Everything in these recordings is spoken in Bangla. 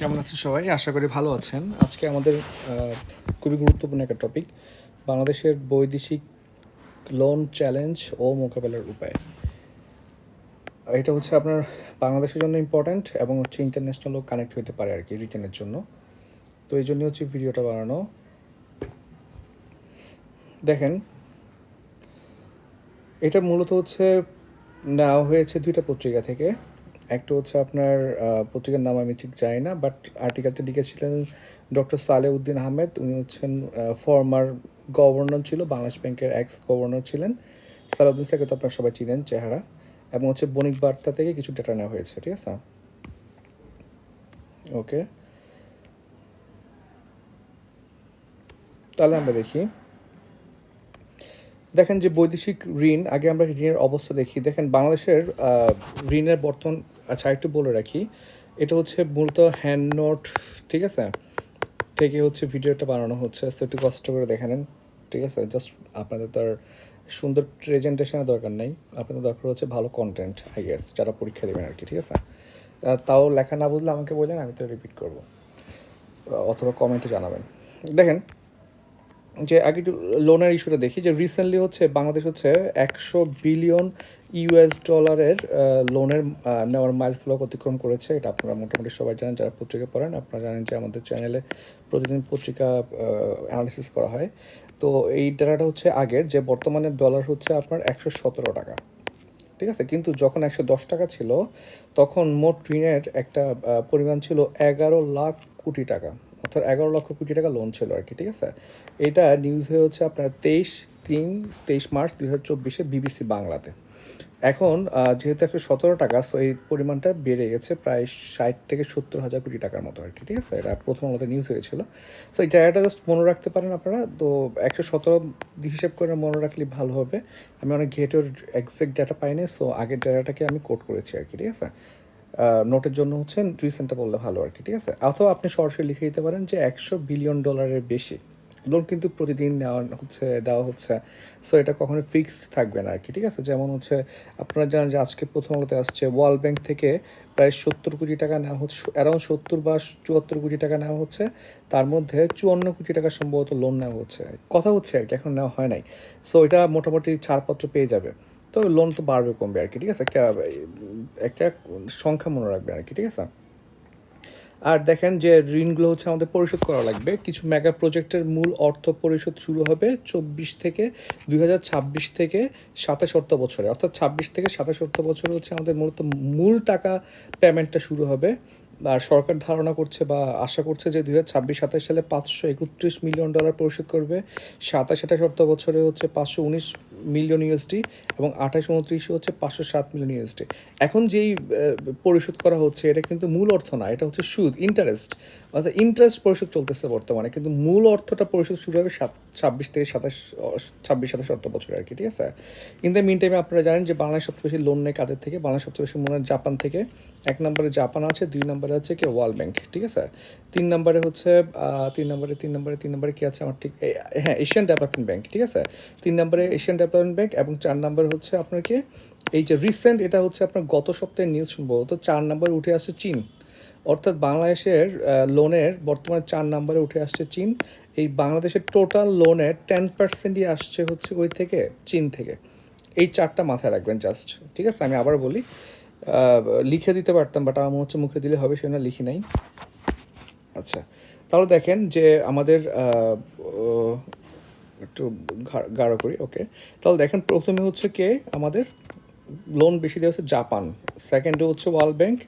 কেমন আছেন সবাই? আশা করি ভালো আছেন। আজকে আমাদের খুবই গুরুত্বপূর্ণ একটা টপিক বাংলাদেশের বৈদেশিক লোন চ্যালেঞ্জ ও মোকাবেলার উপায়। এটা হচ্ছে আপনার বাংলাদেশের জন্য ইম্পর্ট্যান্ট এবং হচ্ছে ইন্টারন্যাশনালও কানেক্ট হতে পারে আর কি রিটার্নের জন্য। তো এই জন্যই হচ্ছে ভিডিওটা বানানো। দেখেন, এটা মূলত হচ্ছে নেওয়া হয়েছে দুইটা পত্রিকা থেকে। একটা হচ্ছে আপনার পত্রিকার নাম আমি ঠিক জানি না বাট আর্টিকেলটা লিখেছিলেন ডক্টর সালেহ উদ্দিন আহমেদ। উনি হচ্ছেন ফর্মার গভর্নর ছিল, বাংলাদেশ ব্যাংকের এক্স গভর্নর ছিলেন। সালাউদ্দিন স্যারকে তো আপনারা সবাই চিনেন চেহারা। এবং হচ্ছে বণিক বার্তা থেকে কিছু ডেটা নেওয়া হয়েছে, ঠিক আছে? ওকে। তাহলে আমরা দেখি। দেখেন যে বৈদেশিক ঋণ, আগে আমরা ঋণের অবস্থা দেখি। দেখেন বাংলাদেশের ঋণের বর্তমান আচ্ছা একটু বলে রাখি, এটা হচ্ছে মূলত হ্যান্ড নোট ঠিক আছে? থেকে হচ্ছে ভিডিওটা বানানো হচ্ছে তো একটু কষ্ট করে দেখে নেন, ঠিক আছে? জাস্ট আপনাদের তো সুন্দর প্রেজেন্টেশনের দরকার নেই, আপনাদের দরকার হচ্ছে ভালো কন্টেন্ট আই গেস যারা পরীক্ষা দেবেন আর কি, ঠিক আছে? তাও লেখা না বুঝলে আমাকে বললেন, আমি তো রিপিট করব। অথবা কমেন্টে জানাবেন। দেখেন, যে আগে একটু লোনের ইস্যুটা দেখি, যে রিসেন্টলি হচ্ছে বাংলাদেশ হচ্ছে একশো বিলিয়ন ইউএস ডলারের লোনের নেওয়ার মাইল ফ্লক অতিক্রম করেছে। এটা আপনারা মোটামুটি সবাই জানেন, যারা পত্রিকা পড়েন, আপনারা জানেন যে আমাদের চ্যানেলে প্রতিদিন পত্রিকা অ্যানালিসিস করা হয়। তো এই ডাটাটা হচ্ছে আগের, যে বর্তমানে ডলার হচ্ছে আপনার একশো সতেরো টাকা। ঠিক আছে? কিন্তু যখন একশো দশ টাকা ছিল, তখন মোট ঋণের একটা পরিমাণ ছিল এগারো লাখ কোটি টাকা। অর্থাৎ এগারো লক্ষ কোটি টাকা লোন ছিল আর কি, ঠিক আছে? এটা নিউজ হয়ে হচ্ছে আপনার তেইশ তিন, তেইশ মার্চ দুই হাজার চব্বিশে বিবিসি বাংলাতে। এখন যেহেতু একশো সতেরো টাকা সো এই পরিমাণটা বেড়ে গেছে প্রায় ষাট থেকে সত্তর হাজার কোটি টাকার মতো আর কি, ঠিক আছে? এটা প্রথম আলোতে নিউজ হয়েছিল। সো এই জায়গাটা জাস্ট মনে রাখতে পারেন আপনারা, তো একশো সতেরো হিসেব করে মনে রাখলে ভালো হবে। আমি অনেক ঘেটের এক্সাক্ট ডাটা পাইনি সো আগের ডাটাটাকে আমি কোট করেছি আর কি, ঠিক আছে? নোটের জন্য হচ্ছে রিসেন্টটা বললে ভালো আর কি, ঠিক আছে? অথবা আপনি সরাসরি লিখে দিতে পারেন যে একশো বিলিয়ন ডলারের বেশি। লোন কিন্তু প্রতিদিন নেওয়া হচ্ছে, দেওয়া হচ্ছে। সো এটা কখনো ফিক্সড থাকবে না আর কি ঠিক আছে? যেমন হচ্ছে, আপনারা জানেন যে আজকে প্রথম আলোতে আসছে ওয়ার্ল্ড ব্যাংক থেকে প্রায় সত্তর কোটি টাকা নেওয়া হচ্ছে অ্যারাউন্ড সত্তর বা চুয়াত্তর কোটি টাকা নেওয়া হচ্ছে। তার মধ্যে চুয়ান্ন কোটি টাকা সম্ভবত লোন নেওয়া হচ্ছে। কথা হচ্ছে আর কি এখন নেওয়া হয় নাই। সো এটা মোটামুটি ছাড়পত্র পেয়ে যাবে। তো লোন তো বাড়বে, কমবে আর কি ঠিক আছে? একটা একটা সংখ্যা মনে রাখবে আর কি ঠিক আছে? আর দেখেন যে ঋণগুলো হচ্ছে আমাদের পরিশোধ করা লাগবে। কিছু মেগা প্রজেক্টের মূল অর্থ পরিশোধ শুরু হবে চব্বিশ থেকে দুই হাজার ছাব্বিশ থেকে সাতাশ অর্থ বছরে। অর্থাৎ ছাব্বিশ থেকে সাতাশ অর্থ বছরে হচ্ছে আমাদের মূলত মূল টাকা পেমেন্টটা শুরু হবে। আর সরকার ধারণা করছে বা আশা করছে যে দুই হাজার ছাব্বিশ সাতাশ সালে পাঁচশো একত্রিশ মিলিয়ন ডলার পরিশোধ করবে। সাতাশ আঠাশ অর্থ বছরে হচ্ছে পাঁচশো উনিশ মিলিয়ন ইউএসডি এবং আঠাশ উনত্রিশে হচ্ছে পাঁচশো সাত মিলিয়ন ইউএসডি এখন যেই পরিশোধ করা হচ্ছে, এটা কিন্তু মূল অর্থ না, এটা হচ্ছে সুদ ইন্টারেস্ট অর্থাৎ ইন্টারেস্ট পরিশোধ চলতেছে বর্তমানে, কিন্তু মূল অর্থটা পরিশোধ শুরু হবে সাত, ছাব্বিশ থেকে সাতাশ ছাব্বিশ, সাতাশ অর্থ বছরে আর কি, ঠিক আছে? ইন দ্য মিন টাইমে আপনারা জানেন যে বাংলাদেশ সবচেয়ে বেশি লোন নেয় কাদের থেকে? বাংলাদেশ সবচেয়ে বেশি মনে হয় জাপান থেকে। এক নম্বরে জাপান আছে, দুই নম্বরে আছে কি? ওয়ার্ল্ড ব্যাংক ঠিক আছে? তিন নম্বরে হচ্ছে তিন নম্বরে তিন নম্বরে তিন নম্বরে কি আছে? আমার ঠিক হ্যাঁ এশিয়ান ডেভেলপমেন্ট ব্যাংক ঠিক আছে? তিন নম্বরে এশিয়ান ডেভেলপমেন্ট ব্যাংক এবং চার নম্বরে হচ্ছে আপনার কি? এই যে রিসেন্ট এটা হচ্ছে আপনার গত সপ্তাহের নিউজ সম্ভবত চার নম্বরে উঠে আসছে চীন। অর্থাৎ বাংলাদেশের লোনের বর্তমানে চার নম্বরে উঠে আসছে চীন। এই বাংলাদেশের টোটাল লোনের টেন পার্সেন্টই আসছে হচ্ছে ওই থেকে, চীন থেকে। এই চারটা মাথায় রাখবেন জাস্ট ঠিক আছে? আমি আবার বলি লিখে দিতে পারতাম বাট আমার হচ্ছে মুখে দিলে হবে সেটা লিখি নাই। আচ্ছা তাহলে দেখেন যে আমাদের একটু গাঢ় করি ওকে তাহলে দেখেন প্রথমে হচ্ছে কে? আমাদের লোন বেশি দেওয়া হচ্ছে জাপান। সেকেন্ডে হচ্ছে ওয়ার্ল্ড ব্যাংক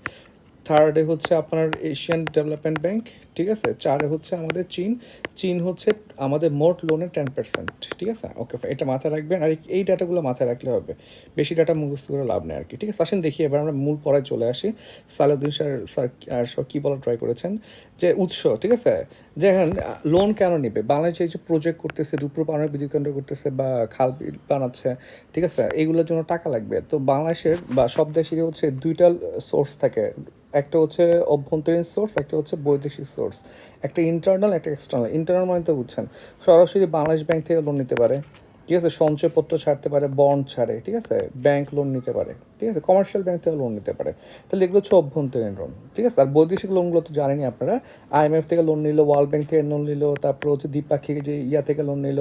থার্ডে হচ্ছে আপনার এশিয়ান ডেভেলপমেন্ট ব্যাংক ঠিক আছে? চারে হচ্ছে আমাদের চীন। চীন হচ্ছে আমাদের মোট লোনের টেন পার্সেন্ট ঠিক আছে? ওকে এটা মাথায় রাখবেন। আর এই- ডাটাগুলো মাথায় রাখলে হবে। বেশি ডাটা মুখস্থ করে লাভ নেই আর কি, ঠিক আছে? আসেন দেখি, এবার আমরা মূল পড়ায় চলে আসি। সালাউদ্দিন স্যার স্যার, আর কী বলার ট্রাই করেছেন? যে উৎস, ঠিক আছে? দেখেন লোন কেন নেবে? বাংলাদেশ যে প্রজেক্ট করতেছে, রূপরূপ আনার বিদ্যুৎ কেন্দ্র করতেছে বা খাল বিল বানাচ্ছে, ঠিক আছে? এইগুলোর জন্য টাকা লাগবে। তো বাংলাদেশের বা সব দেশেরই হচ্ছে দুইটা সোর্স থাকে একটা হচ্ছে অভ্যন্তরীণ সোর্স একটা হচ্ছে বৈদেশিক সোর্স একটা ইন্টারনাল একটা এক্সটার্নাল ইন্টারনাল মানে তো বুঝছেন। সরাসরি বাংলাদেশ ব্যাংক থেকে লোন নিতে পারে, ঠিক আছে? সঞ্চয়পত্র ছাড়তে পারে বন্ড ছাড়ে, ঠিক আছে? ব্যাংক লোন নিতে পারে, ঠিক আছে? কমার্শিয়াল ব্যাংক থেকে লোন নিতে পারে। তাহলে এগুলো হচ্ছে অভ্যন্তরীণ লোন ঠিক আছে? আর বৈদেশিক লোনগুলো তো জানেনই আপনারা। আইএমএফ থেকে লোন নিল ওয়ার্ল্ড ব্যাংক থেকে লোন নিল, তারপর হচ্ছে দ্বিপাক্ষিক যে ইয়া থেকে লোন নিল,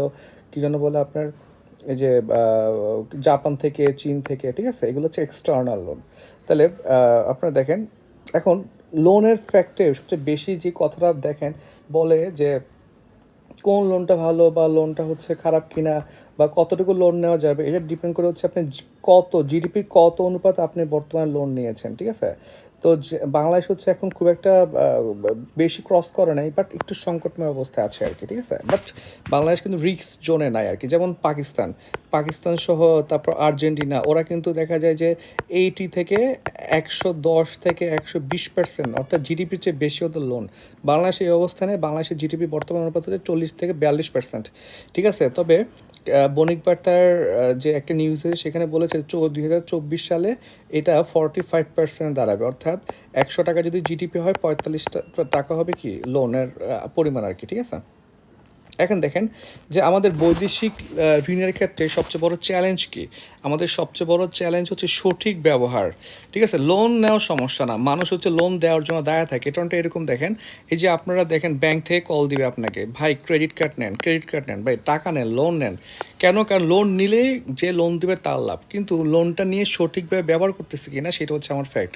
কি জন্য বলে আপনার, এই যে জাপান থেকে, চীন থেকে, ঠিক আছে? এগুলো হচ্ছে এক্সটার্নাল লোন তাহলে আপনারা দেখেন এখন লোনের ফ্যাক্টে সবচেয়ে বেশি যে কথাটা দেখেন, বলে যে কোন লোনটা ভালো বা লোনটা হচ্ছে খারাপ কিনা বা কতটুকু লোন নেওয়া যাবে, এটা ডিপেন্ড করে হচ্ছে আপনি কত জিডিপির কত অনুপাত আপনি বর্তমানে লোন নিয়েছেন, ঠিক আছে? তো বাংলাদেশ হচ্ছে এখন খুব একটা বেশি ক্রস করে নাই বাট একটু সংকটময় অবস্থায় আছে আর কি, ঠিক আছে? বাট বাংলাদেশ কিন্তু রিক্স জোনে নাই আর কি, যেমন পাকিস্তান। পাকিস্তান সহ তারপর আর্জেন্টিনা, ওরা কিন্তু দেখা যায় যে এইটি থেকে একশো দশ থেকে একশো বিশ পার্সেন্ট অর্থাৎ জিডিপির চেয়ে বেশি ওদের লোন বাংলাদেশ এই অবস্থানে, বাংলাদেশের জিডিপি বর্তমান অনুপাত হচ্ছে চল্লিশ থেকে বিয়াল্লিশ পার্সেন্ট ঠিক আছে? তবে বণিক বার্তার যে একটা নিউজে সেখানে বলেছে দুই হাজার চব্বিশ সালে এটা ফর্টি ফাইভ পার্সেন্ট দাঁড়াবে। অর্থাৎ একশো টাকা যদি জিডিপি হয়, পঁয়তাল্লিশ টাকা হবে কি? লোনের পরিমাণ আর কি, ঠিক আছে? এখন দেখেন যে আমাদের বৈদেশিক ঋণের ক্ষেত্রে সবচেয়ে বড় চ্যালেঞ্জ কি? আমাদের সবচেয়ে বড় চ্যালেঞ্জ হচ্ছে সঠিক ব্যবহার। ঠিক আছে? লোন নেওয়ার সমস্যা না। মানুষ হচ্ছে লোন দেওয়ার জন্য দায়া থাকে। এটা এরকম দেখেন, এই যে আপনারা দেখেন ব্যাংক থেকে কল দিবে আপনাকে, ভাই ক্রেডিট কার্ড নেন ক্রেডিট কার্ড নেন, ভাই, টাকা নেন লোন নেন। কেন? কারণ লোন নিলেই যে লোন দিবে তার লাভ। কিন্তু লোনটা নিয়ে সঠিকভাবে ব্যবহার করতেছে কিনা, সেটা হচ্ছে আমার ফ্যাক্ট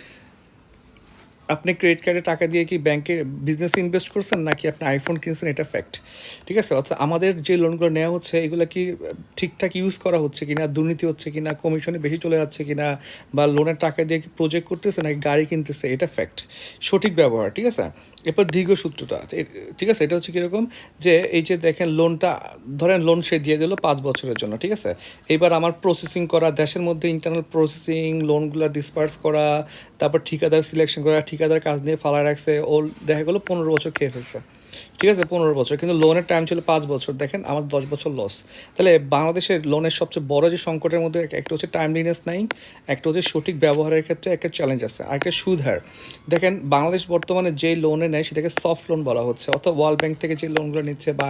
আপনি ক্রেডিট কার্ডে টাকা দিয়ে কি ব্যাংকে বিজনেসে ইনভেস্ট করছেন নাকি আপনি আইফোন কিনছেন? এটা ফ্যাক্ট ঠিক আছে? অর্থাৎ আমাদের যে লোনগুলো নেওয়া হচ্ছে, এগুলো কি ঠিকঠাক ইউজ করা হচ্ছে কিনা, দুর্নীতি হচ্ছে কিনা কমিশনে বেশি চলে যাচ্ছে কিনা, বা লোনের টাকা দিয়ে কি প্রজেক্ট করতেছে নাকি গাড়ি কিনতেছে? এটা ফ্যাক্ট সঠিক ব্যবহার, ঠিক আছে? এরপর দীর্ঘসূত্রটা ঠিক আছে? এটা হচ্ছে কীরকম যে, এই যে দেখেন লোনটা ধরেন লোন সে দিয়ে দিল পাঁচ বছরের জন্য, ঠিক আছে? এবার আমার প্রসেসিং করা, দেশের মধ্যে ইন্টারনাল প্রসেসিং লোনগুলো ডিসপার্স করা, তারপর ঠিকাদার সিলেকশন করা ঠিকাদার কাজ নিয়ে ফালা রাখছে। ও দেখা গেলো পনেরো বছর খেয়ে ফেলছে। ঠিক আছে, পনেরো বছর। কিন্তু লোনের টাইম ছিল পাঁচ বছর। দেখেন, আমার দশ বছর লস তাহলে বাংলাদেশের লোনের সবচেয়ে বড় যে সংকটের মধ্যে একটা হচ্ছে টাইমলিনেস নাই, একটা হচ্ছে সঠিক ব্যবহারের ক্ষেত্রে একটা চ্যালেঞ্জ আছে, আর একটা সুদ হার দেখেন, বাংলাদেশ বর্তমানে যে লোনে নেয়, সেটাকে সফট লোন বলা হচ্ছে অর্থাৎ ওয়ার্ল্ড ব্যাংক থেকে যে লোনগুলো নিচ্ছে বা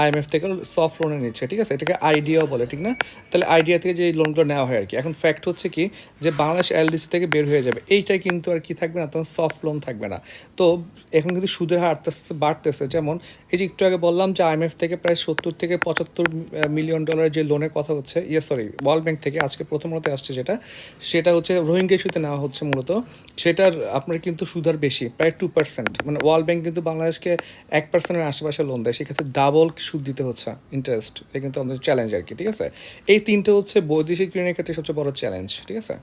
আইএমএফ থেকে সফট লোনে নিচ্ছে, ঠিক আছে? এটাকে আইডিয়াও বলে, ঠিক না? তাহলে আইডিয়া থেকে যে লোনগুলো নেওয়া হয় আর কি। এখন ফ্যাক্ট হচ্ছে কি, যে বাংলাদেশ এলডিসি থেকে বের হয়ে যাবে। এইটাই কিন্তু আর কি থাকবে না, তখন সফট লোন থাকবে না। তো এখন কিন্তু সুদের হার আস্তে আস্তে বাড়তেছে। যেমন এই যে একটু আগে বললাম যে আইএমএফ থেকে প্রায় সত্তর থেকে পঁচাত্তর মিলিয়ন ডলারের যে লোনের কথা হচ্ছে ইয়ে সরি ওয়ার্ল্ড ব্যাংক থেকে আজকে প্রথম রাতে আসছে যেটা, সেটা হচ্ছে রোহিঙ্গা ইস্যুতে নেওয়া হচ্ছে মূলত। সেটার আপনার কিন্তু সুদার বেশি, প্রায় টু পার্সেন্ট মানে ওয়ার্ল্ড ব্যাংক কিন্তু বাংলাদেশকে এক পার্সেন্টের আশেপাশে লোন দেয়, সেক্ষেত্রে ডাবল সুদ দিতে হচ্ছে ইন্টারেস্ট এটা কিন্তু আমাদের চ্যালেঞ্জ আর কি, ঠিক আছে? এই তিনটে হচ্ছে বৈদেশিক ঋণের ক্ষেত্রে সবচেয়ে বড় চ্যালেঞ্জ ঠিক আছে?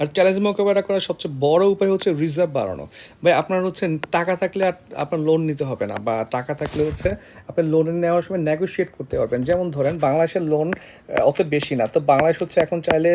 আর চ্যালেঞ্জ মোকাবেলা করার সবচেয়ে বড় উপায় হচ্ছে রিজার্ভ বাড়ানো। ভাই, আপনার হচ্ছে টাকা থাকলে আর আপনার লোন নিতে হবে না, বা টাকা থাকলে হচ্ছে আপনি লোন নেওয়ার সময় নেগোসিয়েট করতে পারবেন। যেমন ধরেন, বাংলাদেশের লোন অত বেশি না। তো বাংলাদেশ হচ্ছে এখন চাইলে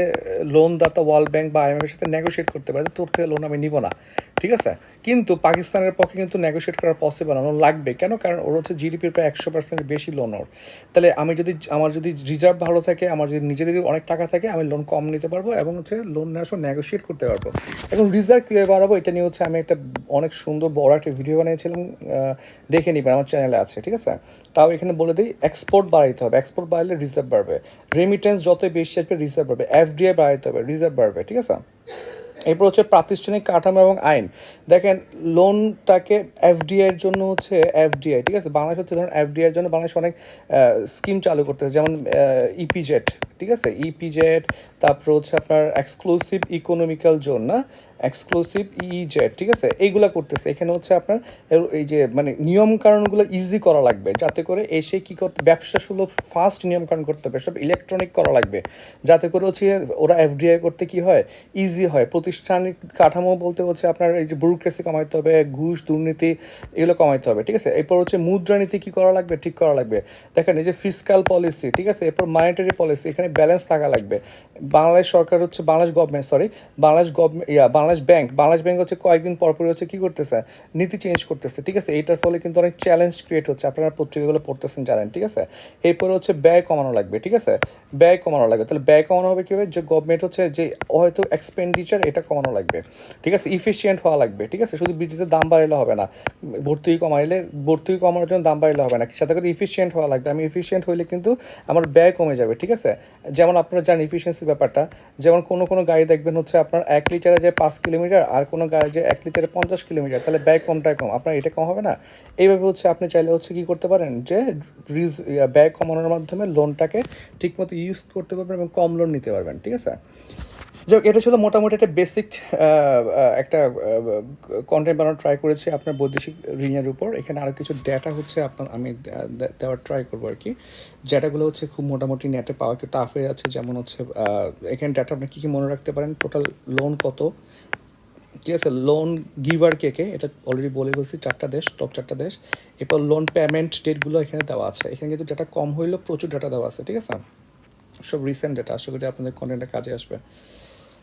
লোন দাতা ওয়ার্ল্ড ব্যাংক বা আইএমএফের সাথে নেগোসিয়েট করতে পারে তোর থেকে লোন আমি নিব না। ঠিক আছে? কিন্তু পাকিস্তানের পক্ষে কিন্তু নেগোশিয়েট করা পসিবল না, লাগবে। কেন? কারণ ওর হচ্ছে জিডিপির প্রায় একশো পার্সেন্টের বেশি লোন ওর। তাহলে আমি যদি, আমার যদি রিজার্ভ ভালো থাকে, আমার যদি নিজেদের অনেক টাকা থাকে, আমি লোন কম নিতে পারব এবং হচ্ছে লোন নেওয়ার সময় নেগোশিয়েট করতে পারব। এখন রিজার্ভ কীভাবে বাড়াবো, এটা নিয়ে হচ্ছে আমি একটা অনেক সুন্দর, বড় একটা ভিডিও বানিয়েছিলাম দেখে নিবেন, আমার চ্যানেলে আছে, ঠিক আছে? তাও এখানে বলে দিই এক্সপোর্ট বাড়াইতে হবে। এক্সপোর্ট বাড়ালে রিজার্ভ বাড়বে। রেমিটেন্স যত বেশি আসবে রিজার্ভ বাড়বে। এফডিআই বাড়াইতে হবে রিজার্ভ বাড়বে, ঠিক আছে? এরপর হচ্ছে প্রাতিষ্ঠানিক কাঠামো এবং আইন। দেখেন লোনটাকে এফডিআই এর জন্য হচ্ছে এফডিআই ঠিক আছে? বাংলাদেশ হচ্ছে ধরুন এফডিআই এর জন্য বাংলাদেশ অনেক স্কিম চালু করতেছে, যেমন ইপিজেট ঠিক আছে? ইপিজেট তারপর হচ্ছে আপনার এক্সক্লুসিভ ইকোনমিক্যাল জোন না? এক্সক্লুসিভ ইজেট ঠিক আছে? এইগুলা করতেছে। এখানে হচ্ছে আপনার এই যে মানে নিয়ম কানুনগুলো ইজি করা লাগবে। যাতে করে এসে কি করতে, ব্যবসা সুলভ ফাস্ট নিয়ম কানুন করতে হবে। সব ইলেকট্রনিক করা লাগবে। যাতে করে হচ্ছে ওরা এফডিআই করতে কি হয়? ইজি হয়। প্রতিষ্ঠানিক কাঠামো বলতে হচ্ছে আপনার এই যে ব্যুরোক্রেসি কমাইতে হবে, ঘুষ, দুর্নীতি, এগুলো কমাইতে হবে, ঠিক আছে? এরপর হচ্ছে মুদ্রানীতি কি করা লাগবে? ঠিক করা লাগবে। দেখেন, এই যে ফিসকাল পলিসি ঠিক আছে? এরপর মানিটারি পলিসি এখানে ব্যালেন্স থাকা লাগবে। বাংলাদেশ সরকার হচ্ছে, Bangladesh government sorry Bangladesh government yeah Bangladesh bank Bangladesh bank হচ্ছে কয়েকদিন পর পরই হচ্ছে কী করতেছে? নীতি চেঞ্জ করতেছে, ঠিক আছে? এইটার ফলে কিন্তু অনেক চ্যালেঞ্জ ক্রিয়েট হচ্ছে। আপনারা পত্রিকাগুলো পড়তেছেন, জানেন, ঠিক আছে? এরপরে হচ্ছে ব্যয় কমানো লাগবে, ঠিক আছে? ব্যয় কমানো লাগবে। তাহলে ব্যয় কমানো হবে কীভাবে? যে গভর্নমেন্ট হচ্ছে যে হয়তো এক্সপেন্ডিচার এটা কমানো লাগবে, ঠিক আছে? ইফিসিয়েন্ট হওয়া লাগবে, ঠিক আছে? শুধু বিদ্যুতের দাম বাড়াইলে হবে না। ভর্তি কমাইলে, ভর্তি কমানোর জন্য দাম বাড়াইলে হবে না। সাথে করে ইফিসিয়েন্ট হওয়া লাগবে। আমি ইফিসিয়েন্ট হইলে কিন্তু আমার ব্যয় কমে যাবে, ঠিক আছে? যেমন আপনারা জানেন ইফিসিয়েন্সি ব্যাপারটা। যেমন কোনো কোনো গাড়ি দেখবেন হচ্ছে আপনার এক লিটারে যে পাঁচ কিলোমিটার আর কোনো গাড়ি যে এক লিটারে পঞ্চাশ কিলোমিটার, তাহলে ব্যয় কমটায় কম। আপনার এটা কম হবে না? এইভাবে হচ্ছে আপনি চাইলে হচ্ছে কি করতে পারেন যে, রিজ ব্যয় কমানোর মাধ্যমে লোনটাকে ঠিকমতো ইউজ করতে পারবেন এবং কম লোন নিতে পারবেন, ঠিক আছে? যাই এটা ছিল মোটামুটি একটা বেসিক একটা কন্টেন্ট বানানোর ট্রাই করেছি আপনার বৈদেশিক ঋণের উপর। এখানে আরও কিছু ডেটা হচ্ছে আপনার, আমি দেওয়ার ট্রাই করব আর কি। ডেটাগুলো হচ্ছে খুব মোটামুটি নেটে পাওয়া একটু টাফ হয়ে যাচ্ছে, যেমন হচ্ছে এখানে ডেটা আপনি কী কী মনে রাখতে পারেন? টোটাল লোন কত? ঠিক আছে লোন গিভার কে কে? এটা অলরেডি বলে বলছি চারটা দেশ টপ চারটা দেশ। এরপর লোন পেমেন্ট ডেটগুলো এখানে দেওয়া আছে। এখানে কিন্তু ডেটা কম হইলেও প্রচুর ডেটা দেওয়া আছে, ঠিক আছে? সব রিসেন্ট ডেটা আশা করি আপনাদের কন্টেন্টটা কাজে আসবে।